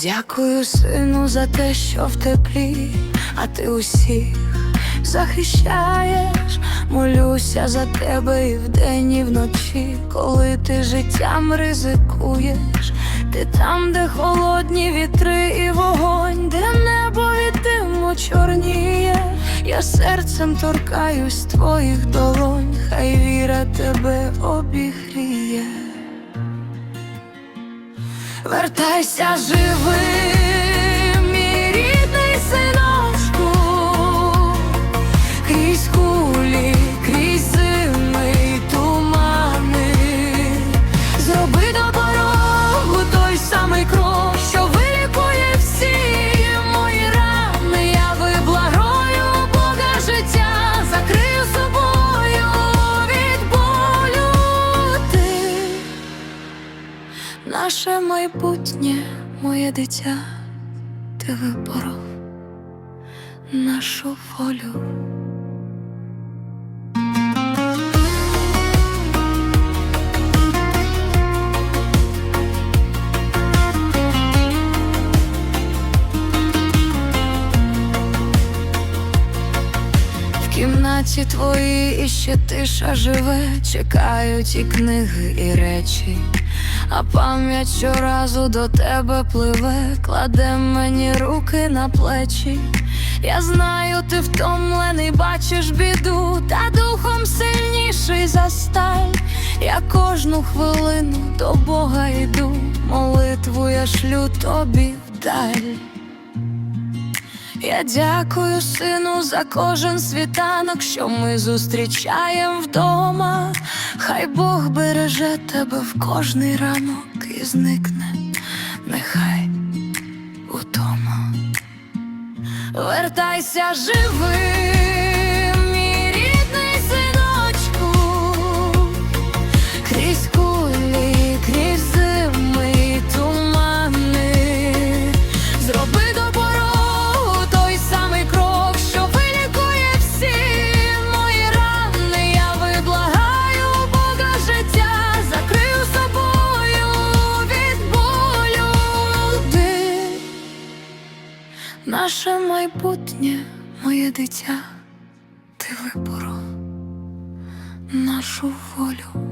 Дякую сину за те, що в теплі, а ти усіх захищаєш, молюся за тебе і вдень, і вночі, коли ти життям ризикуєш, ти там, де холодні вітри і вогонь, де небо від диму чорніє, я серцем торкаюсь твоїх долонь, хай віра тебе обігріє. Вертайся живим, Наше майбутнє, моє дитя, ти виборов нашу волю. В кімнаті твоїй іще тиша живе, чекають і книги, і речі, а пам'ять щоразу до тебе пливе, кладе мені руки на плечі. Я знаю, ти втомлений, бачиш біду, та духом сильніший за сталь. Я кожну хвилину до Бога йду, молитву я шлю тобі вдаль. Я дякую сину за кожен світанок, що ми зустрічаємо вдома. Хай Бог береже тебе в кожний ранок і зникне, нехай удома. Вертайся живим, Наше майбутнє, моє дитя, ти виборов нашу волю.